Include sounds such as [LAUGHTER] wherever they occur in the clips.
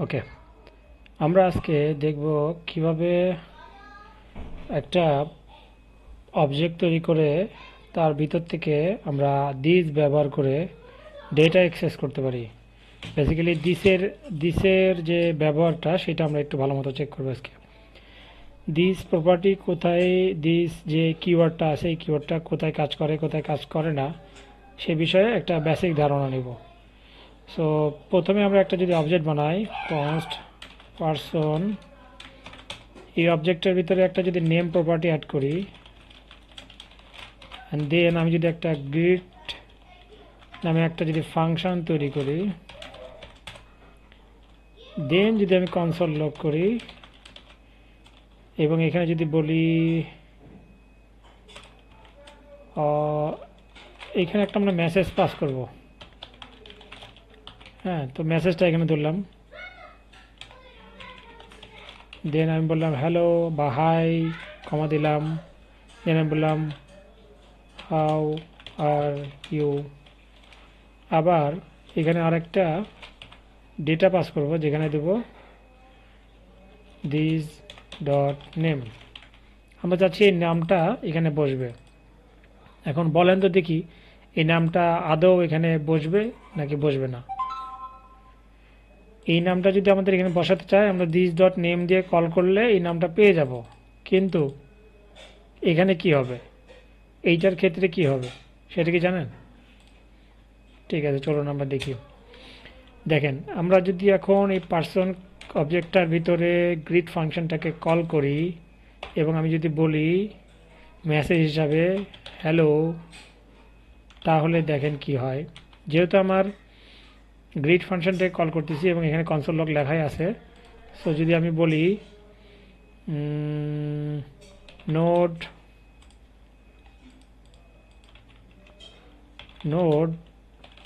ওকে আমরা আজকে দেখব কীভাবে একটা অবজেক্ট তৈরি করে তার ভিতর থেকে আমরা দিস ব্যবহার করে ডেটা অ্যাক্সেস করতে পারি। বেসিক্যালি দিসের দিসের যে ব্যবহারটা, সেটা আমরা একটু ভালো মতো চেক করব আজকে। দিস প্রপার্টি কোথায় দিস যে কিওয়ার্ডটা আছে, এই কিওয়ার্ডটা কোথায় কাজ করে, কোথায় কাজ করে না, সে বিষয়ে একটা বেসিক ধারণা নেব। সো প্রথমে আমরা একটা যদি অবজেক্ট বানাই কনস্ট পারসন এই অবজেক্টের ভিতরে একটা যদি নেম প্রপার্টি অ্যাড করি অ্যান্ড দেন আমি যদি একটা গ্রিট নামে একটা যদি ফাংশন তৈরি করি দেন যদি আমি কনসোল লক করি, এবং এখানে যদি বলি এখানে একটা আমরা মেসেজ পাস করব। হ্যাঁ তো মেসেজটা এখানে ধরলাম। দেন আমি বললাম হ্যালো বা হাই কমা দিলাম। দেন আমি বললাম হাউ আর ইউ আবার এখানে আরেকটা ডেটা পাস করব, যেখানে দেব দিস ডট নেম আমরা চাচ্ছি এই নামটা এখানে বসবে। এখন বলেন তো দেখি, এই নামটা আদৌ এখানে বসবে নাকি বসবে না? এই নামটা যদি আমাদের এখানে বসাতে চাই আমরা দিস ডট নেম দিয়ে কল করলে এই নামটা পেয়ে যাব। কিন্তু এখানে কি হবে? এইটার ক্ষেত্রে কি হবে? সেটা কি জানেন? ঠিক আছে, চলুন আমরা দেখি। দেখেন, আমরা যদি এখন এই পার্সন অবজেক্টটার ভিতরে গ্রিড ফাংশনটাকে কল করি, এবং আমি যদি বলি মেসেজ হিসাবে হ্যালো তাহলে দেখেন কি হয়। যেহেতু আমার গ্রিড ফাংশনটাকে কল করতেছি এবং এখানে কনসোল লক লেখাই আছে। সো যদি আমি বলি node node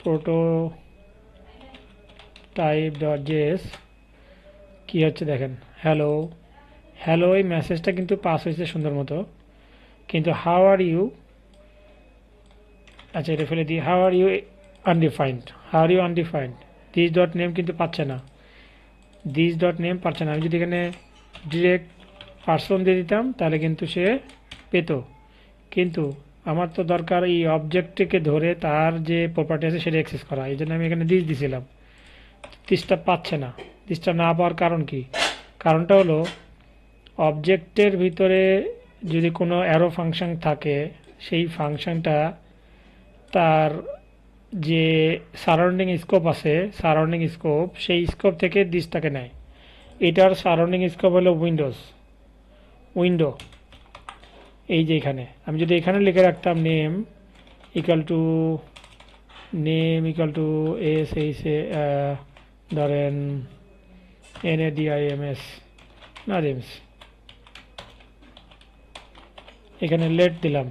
prototype dot J S কী হচ্ছে দেখেন? হ্যালো হ্যালো এই মেসেজটা কিন্তু পাস হয়েছে সুন্দর মতো। কিন্তু হাউ আর ইউ আচ্ছা এটা ফেলে দিই। How are you undefined are you undefined this dot name কিন্তু পাচ্ছে না। দিস ডট নেম পাচ্ছে না। আমি যদি এখানে ডিরেক্ট পার্সন দিয়ে দিতাম, তাহলে কিন্তু সে পেত। কিন্তু আমার তো দরকার এই অবজেক্টটিকে ধরে তার যে প্রপার্টি আছে, সেটা অ্যাক্সেস করা। এই জন্য আমি এখানে দিস দিছিলাম। দিসটা পাচ্ছে না। দিসটা না পাওয়ার কারণ কি? কারণটা হলো অবজেক্টের ভিতরে যদি কোনো অ্যারো ফাংশন থাকে, সেই ফাংশনটা তার যে সারাউন্ডিং স্কোপ আছে সারাউন্ডিং স্কোপ সেই স্কোপ থেকে দিসটাকে নেয়। এটার সারাউন্ডিং স্কোপ হলো উইন্ডোজ উইন্ডো এই যে এখানে। আমি যদি এখানে লিখে রাখতাম name equal to name equal to S H A ধরেন এন এ ডিআইএমএস না রিমস এখানে লেট দিলাম।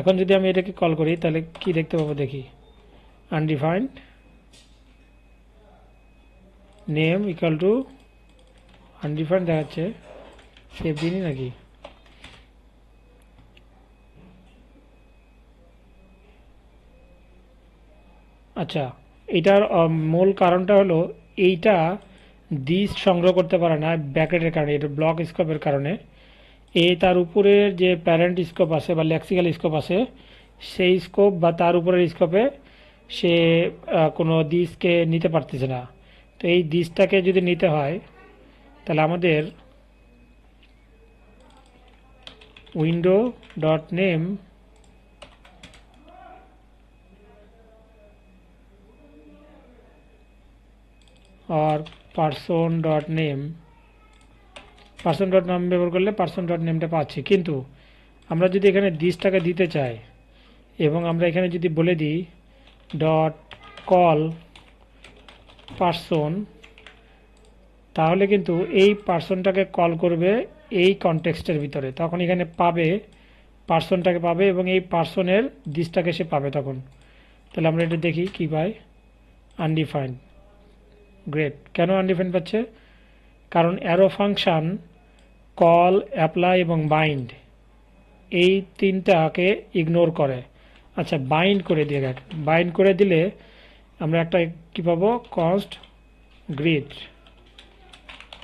এখন যদি আমি এটাকে কল করি, তাহলে কি দেখতে পাবো দেখি? Undefined name equal to undefined দেখাচ্ছে। সেভ দিনই নাকি? আচ্ছা এটার মূল কারণটা হলো এইটা দিস সংগ্রহ করতে পারে না ব্যাকেটের কারণে, এটা ব্লক স্কোপের কারণে। এ তার উপরের যে প্যারেন্ট স্কোপ আছে বা লেক্সিক্যাল স্কোপ আছে, সেই স্কোপ বা তার উপরের স্কোপে সে কোনো দিসকে নিতে পারতেছে না। তো এই দিসটাকে যদি নিতে হয়, তাহলে আমাদের উইন্ডো ডট নেম আর person dot name person dot নাম ব্যবহার করলে পার্সন ডট নেমটা পাচ্ছি। কিন্তু আমরা যদি এখানে দিসটাকে দিতে চাই, এবং আমরা এখানে যদি বলে দিই ডট কল পার্সন তাহলে কিন্তু এই পার্সনটাকে কল করবে এই কনটেক্সটের ভিতরে। তখন এখানে পাবে পার্সনটাকে পাবে এবং এই পার্সনের দিসটাকে সে পাবে তখন। তাহলে আমরা এটা দেখি কি পাই। আনডিফাইন্ড গ্রেট কেন আনডিফাইন্ড পাচ্ছে? কারণ অ্যারো ফাংশন কল অ্যাপ্লাই এবং বাইন্ড এই তিনটাকে ইগনোর করে। আচ্ছা বাইন্ড করে দিয়ে বাইন্ড করে দিলে আমরা একটা কি পাবো? কস্ট গ্রিড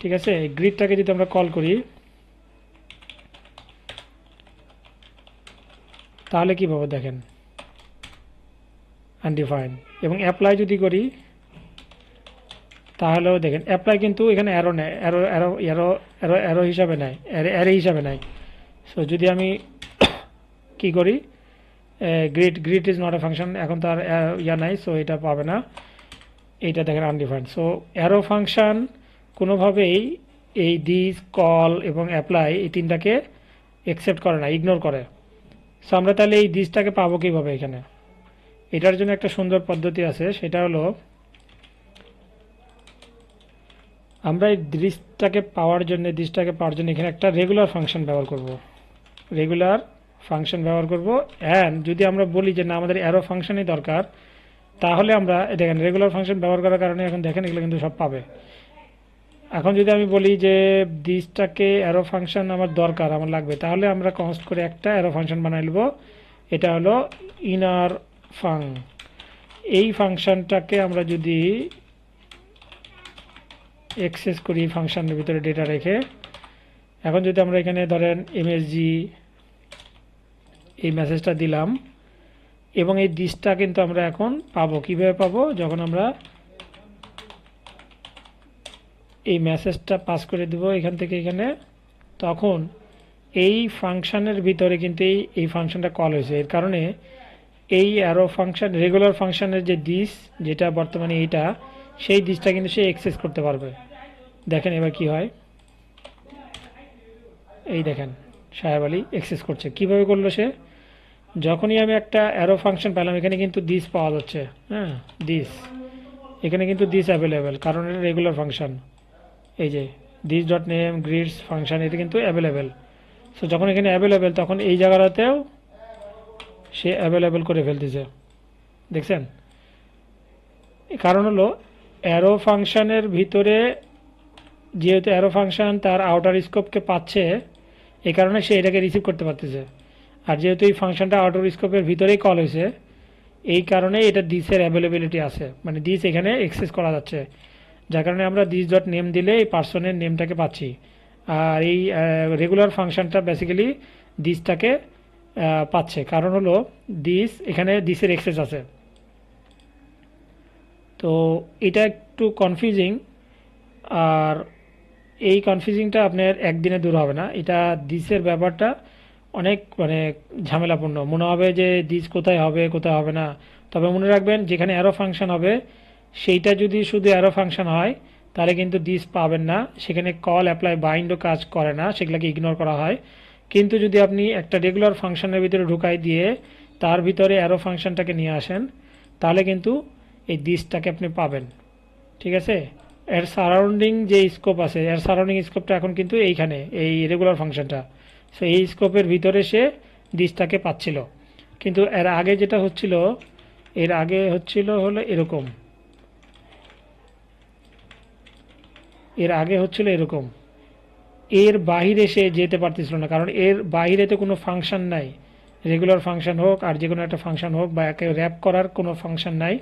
ঠিক আছে? এই গ্রিডটাকে যদি আমরা কল করি, তাহলে কী পাবো দেখেন? আনডিফাইন এবং অ্যাপ্লাই যদি করি তাহলেও দেখেন অ্যাপ্লাই কিন্তু এখানে অ্যারো নেয় arrow arrow arrow arrow arrow হিসাবে নেয় অ্যারে হিসাবে নেয়। সো যদি আমি [COUGHS] কি করি greet greet is not a function এখন তার ইয়া নাই সো এটা পাবে না। এইটা দেখেন আনডিফাইন্ড সো অ্যারো ফাংশন কোনোভাবেই এই দিস কল এবং অ্যাপ্লাই এই তিনটাকে অ্যাকসেপ্ট করে না ইগনোর করে। সো আমরা তাহলে এই দিসটাকে পাবো কীভাবে এখানে? এটার জন্য একটা সুন্দর পদ্ধতি আছে, সেটা হলো আমরা এই দিসটাকে পাওয়ার জন্য দিসটাকে পাওয়ার জন্য এখানে একটা রেগুলার ফাংশন ব্যবহার করব। রেগুলার ফাংশন ব্যবহার করব। অ্যান্ড যদি আমরা বলি যে না, আমাদের অ্যারো ফাংশনই দরকার, তাহলে আমরা দেখেন রেগুলার ফাংশন ব্যবহার করার কারণে এখন দেখেন এগুলো কিন্তু সব পাবে। এখন যদি আমি বলি যে দিসটাকে অ্যারো ফাংশন আমার দরকার, আমার লাগবে, তাহলে আমরা কনস্ট করে একটা অ্যারো ফাংশন বানাই নেব। এটা হলো ইনার ফাং এই ফাংশনটাকে আমরা যদি অ্যাক্সেস করি ফাংশনের ভিতরে ডেটা রেখে। এখন যদি আমরা এখানে ধরেন এমএসজি এই মেসেজটা দিলাম, এবং এই দিসটা কিন্তু আমরা এখন পাবো। কীভাবে পাবো? যখন আমরা এই মেসেজটা পাস করে দেব এখান থেকে এখানে, তখন এই ফাংশনের ভিতরে কিন্তু এই এই ফাংশনটা কল হয়েছে। এর কারণে এই অ্যারো ফাংশন রেগুলার ফাংশনের যে দিস যেটা বর্তমানে এইটা সেই দিসটা কিন্তু সে এক্সেস করতে পারবে। দেখেন এবার কি হয়। এই দেখেন, সাহেব আলী এক্সেস করছে। কীভাবে করল সে? যখনই আমি একটা অ্যারো ফাংশন পেলাম, এখানে কিন্তু দিস পাওয়া যাচ্ছে। হ্যাঁ দিস এখানে কিন্তু দিস অ্যাভেলেবেল কারণ এটা রেগুলার ফাংশন এই যে this dot name greets function এটা কিন্তু অ্যাভেলেবেল সো যখন এখানে অ্যাভেলেবেল তখন এই জায়গাটাতেও সে অ্যাভেলেবেল করে ফেলতেছে। দেখছেন? কারণ হলো অ্যারো ফাংশানের ভিতরে যেহেতু অ্যারো ফাংশন তার আউটার স্কোপকে পাচ্ছে, এই কারণে সে এটাকে রিসিভ করতে পারতেছে। আর যেহেতু এই ফাংশনটা আউটার স্কোপের ভিতরেই কল হয়েছে, এই কারণে এটা ডিসের অ্যাভেলেবিলিটি আছে। মানে ডিস এখানে এক্সেস করা যাচ্ছে। যার কারণে আমরা দিস ডট নেম দিলে এই পার্সনের নেমটাকে পাচ্ছি। আর এই রেগুলার ফাংশনটা বেসিক্যালি দিসটাকে পাচ্ছে। কারণ হলো দিস এখানে দিসের এক্সেস আছে। তো এটা একটু কনফিউজিং আর এই কনফিউজিংটা আপনার একদিনে দূর হবে না। এটা দিসের ব্যাপারটা অনেক মানে ঝামেলাপূর্ণ। মনে হবে যে দিস কোথায় হবে কোথায় হবে না। তবে মনে রাখবেন, যেখানে অ্যারো ফাংশন হবে, সেইটা যদি শুধু অ্যারো ফাংশন হয়, তাহলে কিন্তু দিস পাবেন না। সেখানে কল অ্যাপ্লাই বাইন্ডও কাজ করে না, সেগুলোকে ইগনোর করা হয়। কিন্তু যদি আপনি একটা রেগুলার ফাংশনের ভিতরে ঢুকাই দিয়ে, তার ভিতরে অ্যারো ফাংশনটাকে নিয়ে আসেন, তাহলে কিন্তু এই দিসটাকে আপনি পাবেন। ঠিক আছে? এর সারাউন্ডিং যে স্কোপ আছে, এর সারাউন্ডিং স্কোপটা এখন কিন্তু এইখানে, এই রেগুলার ফাংশনটা সো এই স্কোপের ভিতরে সে দিসটাকে পাচ্ছিল। কিন্তু এর আগে যেটা হচ্ছিল, এর আগে হচ্ছিল হলো এরকম। এর আগে হচ্ছিল এরকম। এর বাহিরে সে যেতে পারতেছিল না, কারণ এর বাহিরে তো কোনো ফাংশন নাই। রেগুলার ফাংশন হোক আর যে কোনো একটা ফাংশন হোক বা একে র্যাপ করার কোনো ফাংশন নাই।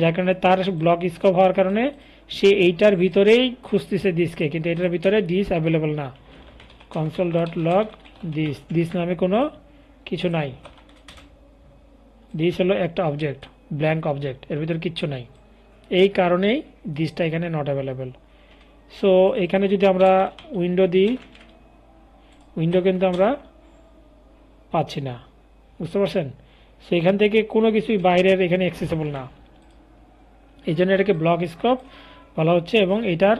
যার কারণে তার ব্লক স্কোপ হওয়ার কারণে সে এইটার ভিতরেই খুঁজতেছে দিসকে কিন্তু এটার ভিতরে দিস অ্যাভেলেবল না। Console dot log this this নামে কোনো কিছু নাই। দিস হলো একটা অবজেক্ট ব্ল্যাঙ্ক অবজেক্ট এর ভিতরে কিচ্ছু নাই। এই কারণেই দিসটা এখানে নট অ্যাভেলেবেল সো এখানে যদি আমরা উইন্ডো দিই উইন্ডো কিন্তু আমরা পাচ্ছি না। বুঝতে পারছেন? সো এখান থেকে কোনো কিছুই বাইরের এখানে অ্যাক্সেসেবল না। এই জন্য এটাকে ব্লক স্কোপ বলা হচ্ছে এবং এটার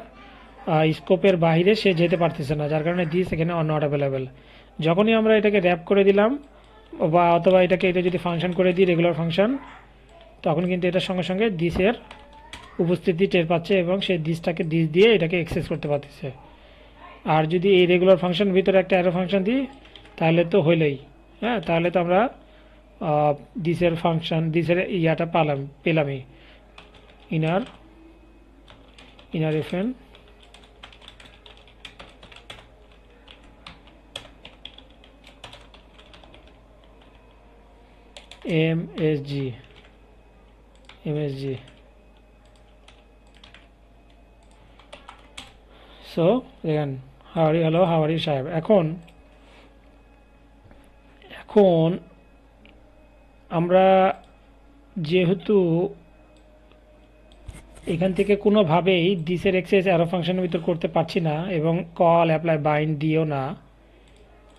স্কোপের বাইরে সে যেতে পারতেছে না, যার কারণে দিস এখানে নট অ্যাভেলেবেল যখনই আমরা এটাকে র্যাপ করে দিলাম, বা অথবা এটাকে এটা যদি ফাংশন করে দিই রেগুলার ফাংশন তখন কিন্তু এটার সঙ্গে সঙ্গে দিসের উপস্থিতি টের পাচ্ছে এবং সে দিসটাকে দিস দিয়ে এটাকে এক্সেস করতে পারতেছে। আর যদি এই রেগুলার ফাংশন ভিতরে একটা অ্যারো ফাংশন দিই, তাহলে তো হইলেই। হ্যাঁ তাহলে তো আমরা দিসের ফাংশন দিসের ইয়াটা পালাম, পেলামই। S G, M S G. So দেখেন, হাওয়ারি হ্যালো হাওয়ারি সাহেব, এখন এখন আমরা যেহেতু এখান থেকে কোনোভাবেই দিসের এক্সেস অ্যারো ফাংশনের ভিতর করতে পারছি না এবং কল অ্যাপ্লাই বাইন্ড দিও না।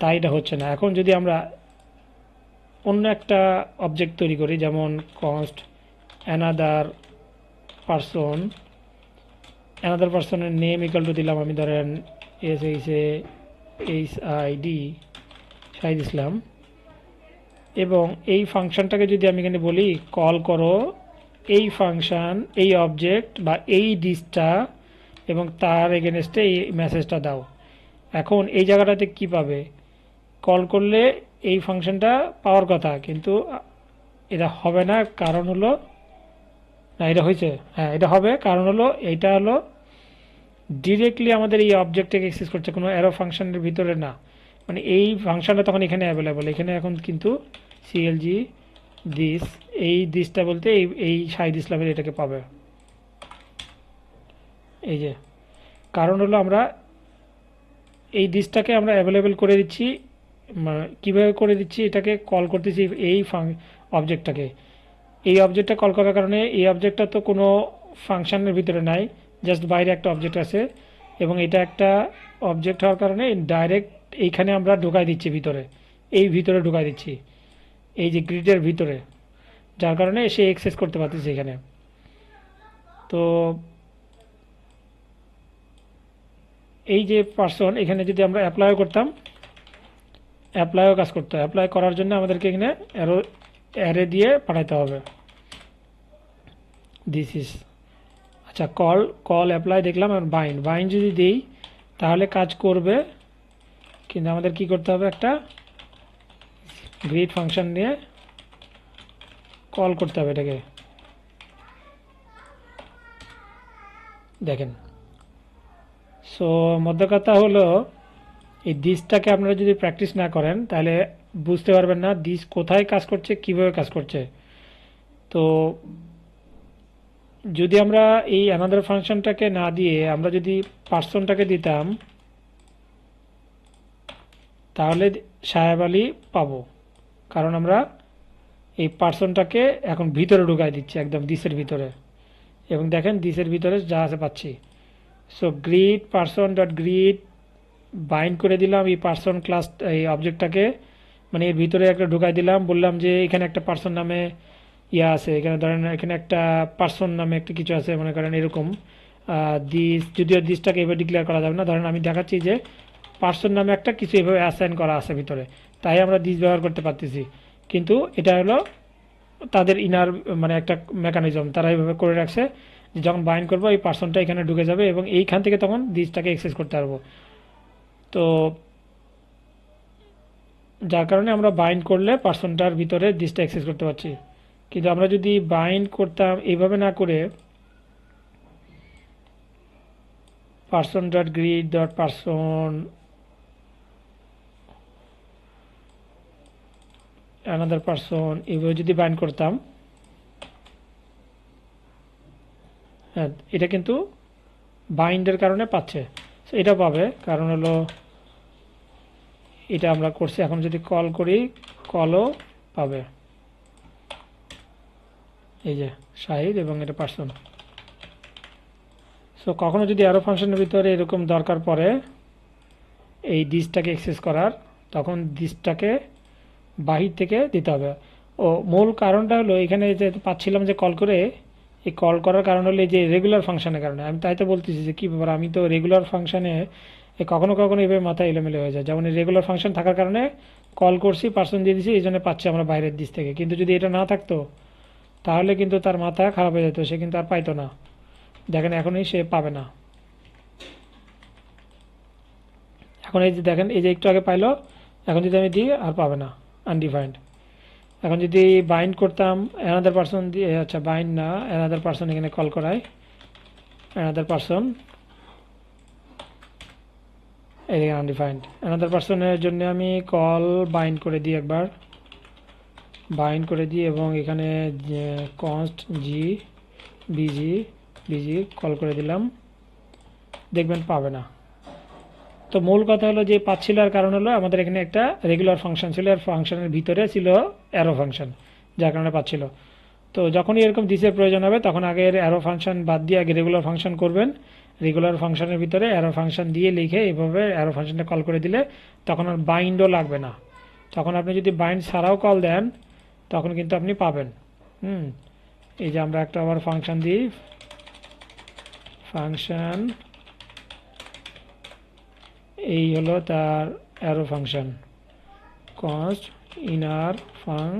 তাই এটা হচ্ছে না। এখন যদি আমরা অন্য একটা অবজেক্ট তৈরি করি, যেমন কস্ট অ্যানাদার পারসন অ্যানাদার পারসনের নেম ইকাল টু দিলাম আমি, ধরেন S H A H I D Shahid Islam এবং এই ফাংশনটাকে যদি আমি এখানে বলি কল করো এই ফাংশান, এই অবজেক্ট বা এই ডিসটা এবং তার এগেনস্টে এই মেসেজটা দাও। এখন এই জায়গাটাতে কি পাবে? কল করলে এই ফাংশনটা পাওয়ার কথা, কিন্তু এটা হবে না, কারণ হলো, না, এটা হয়েছে। হ্যাঁ এটা হবে, কারণ হলো, এইটা হলো ডিরেক্টলি আমাদের এই অবজেক্টটাকে এক্সেস করছে, কোনো অ্যারো ফাংশনের ভিতরে না। মানে এই ফাংশনটা তখন এখানে অ্যাভেলেবল এখানে এখন কিন্তু সিএলজি দিস এই দিসটা বলতে এই এই শাহিদ ইসলামের এটাকে পাবে। এই যে, কারণ হলো আমরা এই দিসটাকে আমরা অ্যাভেলেবেল করে দিচ্ছি কীভাবে করে দিচ্ছি, এটাকে কল করতেছি এই ফাং অবজেক্টটাকে এই অবজেক্টটা কল করার কারণে এই অবজেক্টটা তো কোনো ফাংশনের ভিতরে নাই জাস্ট বাইরে একটা অবজেক্ট আছে, এবং এটা একটা অবজেক্ট হওয়ার কারণে ডাইরেক্ট এইখানে আমরা ঢুকাই দিচ্ছি ভিতরে, এই ভিতরে ঢুকাই দিচ্ছি, এই যে গ্রিডের ভিতরে। যার কারণে সে এক্সেস করতে পারতেছে এখানে। তো এই যে পার্সন এখানে যদি আমরা অ্যাপ্লাইও করতাম অ্যাপ্লাইও কাজ করতে। হয় অ্যাপ্লাই করার জন্য আমাদেরকে এখানে অ্যারো অ্যারে দিয়ে পাঠাতে হবে। দিস ইস আচ্ছা কল কল অ্যাপ্লাই দেখলাম আর বাইন্ড বাইন্ড যদি দিই, তাহলে কাজ করবে, কিন্তু আমাদের কি করতে হবে একটা গ্রিড ফাংশন নিয়ে কল করতে হবে এটাকে। দেখেন। সো মধ্য কথা হলো, এই দিসটাকে আপনারা যদি প্র্যাকটিস না করেন, তাহলে বুঝতে পারবেন না দিস কোথায় কাজ করছে, কীভাবে কাজ করছে। তো, যদি আমরা এই অ্যানাদার ফাংশনটাকে না দিয়ে আমরা যদি পার্সনটাকে দিতাম, তাহলে সাহেব আলী পাবো। কারণ আমরা এই পার্সনটাকে এখন ভিতরে ঢুকাই দিচ্ছি, একদম দিসের ভিতরে। এবং দেখেন দিসের ভিতরে যা আছে পাচ্ছি। So greet person dot greet bind করে দিলাম এই পার্সন ক্লাস এই অবজেক্টটাকে মানে এর ভিতরে একটা ঢুকাই দিলাম, বললাম যে এখানে একটা পার্সন নামে ইয়া আছে, এখানে ধরেন, এখানে একটা পার্সন নামে একটা কিছু আছে, মনে করেন এরকম। দিস যদিও দিসটাকে এভাবে ডিক্লেয়ার করা যাবে না, ধরেন আমি দেখাচ্ছি যে পার্সন নামে একটা কিছু এভাবে অ্যাসাইন করা আছে ভিতরে। তাই আমরা দিস ব্যবহার করতে পারতেছি। কিন্তু এটা হলো তাদের ইনার মানে একটা মেকানিজম তারা এইভাবে করে রাখছে যে যখন বাইন্ড করব, এই পার্সনটা এখানে ঢুকে যাবে এবং এইখান থেকে তখন দিসটাকে এক্সেস করতে পারব। তো যার কারণে আমরা বাইন্ড করলে পার্সনটার ভিতরে দিসটা এক্সেস করতে পারছি। কিন্তু আমরা যদি বাইন্ড করতাম, এইভাবে না করে person dot greet dot person another person এইভাবে যদি বাইন্ড করতাম হ্যাঁ এটা কিন্তু বাইন্ডের কারণে পাচ্ছে। এটা পাবে, কারণ হলো এটা আমরা করছি, এখন যদি কল করি কলও পাবে। এই যে, শাহিদ এবং এটা পার্সন সো কখনো যদি আরও ফাংশনের ভিতরে এরকম দরকার পড়ে, এই ডিসটাকে এক্সেস করার, তখন ডিসটাকে বাহির থেকে দিতে হবে। ও মূল কারণটা হলো, এখানে যে পাচ্ছিলাম যে কল করে, এই কল করার কারণ হলো এই যে রেগুলার ফাংশনের কারণে। আমি তাই তো বলতেছি যে কী ব্যাপার, আমি তো রেগুলার ফাংশনে কখনো কখনো এভাবে মাথায় এলোমেলো হয়ে যায়। যেমন এই রেগুলার ফাংশন থাকার কারণে কল করছি পার্সন দিয়ে দিছি, এই জন্য পাচ্ছি আমরা বাইরের দিক থেকে। কিন্তু যদি এটা না থাকতো, তাহলে কিন্তু তার মাথা খারাপ হয়ে যেত, সে কিন্তু আর পাইতো না। দেখেন, এখনই সে পাবে না। এখন এই যে দেখেন, এই যে একটু আগে পাইলো, এখন যদি আমি দিই, আর পাবে না। আনডিফাইন্ড এখন যদি বাইন্ড করতাম অ্যানাদার পার্সন দিয়ে আচ্ছা বাইন্ড না অ্যানাদার পার্সন এখানে কল করায় অ্যানাদার পার্সন এদিকে আনডিফাইন্ড অ্যানাদার পার্সনের জন্য আমি কল বাইন্ড করে দিই একবার। বাইন্ড করে দিই এবং এখানে const G B G B G call করে দিলাম। দেখবেন পাবে না। তো মূল কথা হলো যে পাচ্ছিল আর কারণ হলো আমাদের এখানে একটা রেগুলার ফাংশন ছিল, আর ফাংশনের ভিতরে ছিল অ্যারো ফাংশন যার কারণে পাচ্ছিল তো যখনই এরকম দিসের প্রয়োজন হবে, তখন আগের অ্যারো ফাংশন বাদ দিয়ে আগে রেগুলার ফাংশন করবেন। রেগুলার ফাংশনের ভিতরে অ্যারো ফাংশন দিয়ে লিখে এইভাবে অ্যারো ফাংশনটা কল করে দিলে তখন আর বাইন্ডও লাগবে না। তখন আপনি যদি বাইন্ড ছাড়াও কল দেন, তখন কিন্তু আপনি পাবেন। হুম, এই যে আমরা একটা আবার ফাংশন দিই। ফাংশন এই হলো তার arrow function const inner func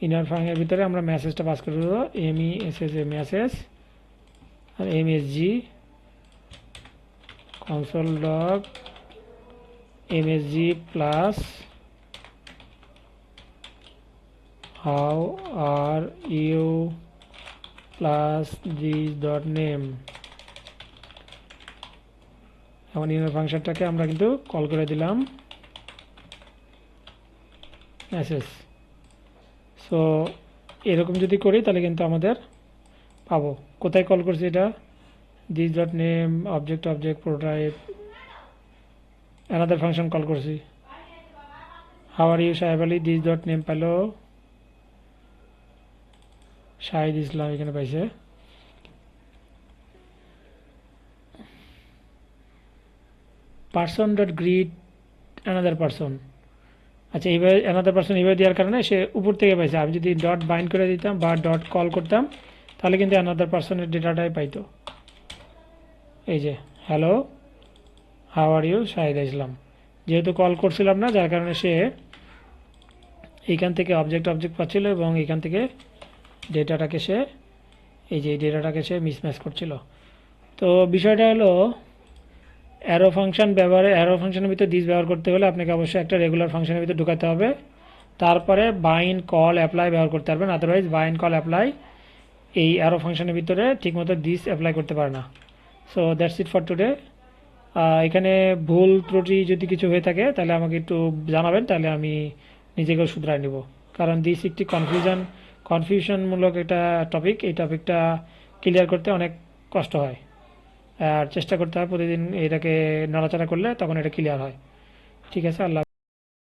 inner func ভিতরে আমরা মেসেজটা পাস করে দেবো M E S S A message R M S G console log M S G plus how are you plus this dot name এখন inner ফাংশনটাকে আমরা কিন্তু call করে দিলাম। মেসেজ সো এরকম যদি করি, তাহলে কিন্তু আমাদের পাবো। কোথায় কল করছি এটা? This dot name object object prototype another function call করছি। হাওয়ার ইউ সাহেব আলী দিস ডট নেম পেল শাহিদ ইসলাম এখানে পাইছে। Person dot greet another person আচ্ছা এইভাবে অ্যানাদার পার্সন এইভাবে দেওয়ার কারণে সে উপর থেকে পাইছে। আমি যদি ডট বাইন্ড করে দিতাম বা ডট কল করতাম, তাহলে কিন্তু অ্যানাদার পার্সনের ডেটাটাই পাইতো। এই যে hello how are you Shahid Islam? যেহেতু কল করছিলাম না, যার কারণে সে এইখান থেকে অবজেক্ট অবজেক্ট পাচ্ছিল এবং এখান থেকে ডেটাটাকে সে, এই যে ডেটাটাকে সে মিসম্যাচ করছিল। তো বিষয়টা হলো অ্যারো ফাংশন ব্যবহারে অ্যারো ফাংশনের ভিতরে দিস ব্যবহার করতে হলে আপনাকে অবশ্যই একটা রেগুলার ফাংশনের ভিতরে ঢুকাতে হবে। তারপরে বাইন কল অ্যাপ্লাই ব্যবহার করতে পারবেন। আদারওয়াইজ বাইন কল অ্যাপ্লাই এই অ্যারো ফাংশনের ভিতরে ঠিকমতো দিস অ্যাপ্লাই করতে পারে না। So that's it for today এখানে ভুল ত্রুটি যদি কিছু হয়ে থাকে, তাহলে আমাকে একটু জানাবেন, তাহলে আমি নিজেকেও শুধরাই নেব। কারণ দিস একটি কনফিউশন কনফিউশনমূলক একটা টপিক এই টপিকটা ক্লিয়ার করতে অনেক কষ্ট হয়। আর চেষ্টা করতে হয় প্রতিদিন এটাকে নড়াচড়া করলে তখন এটা ক্লিয়ার হয়। ঠিক আছে, আল্লাহ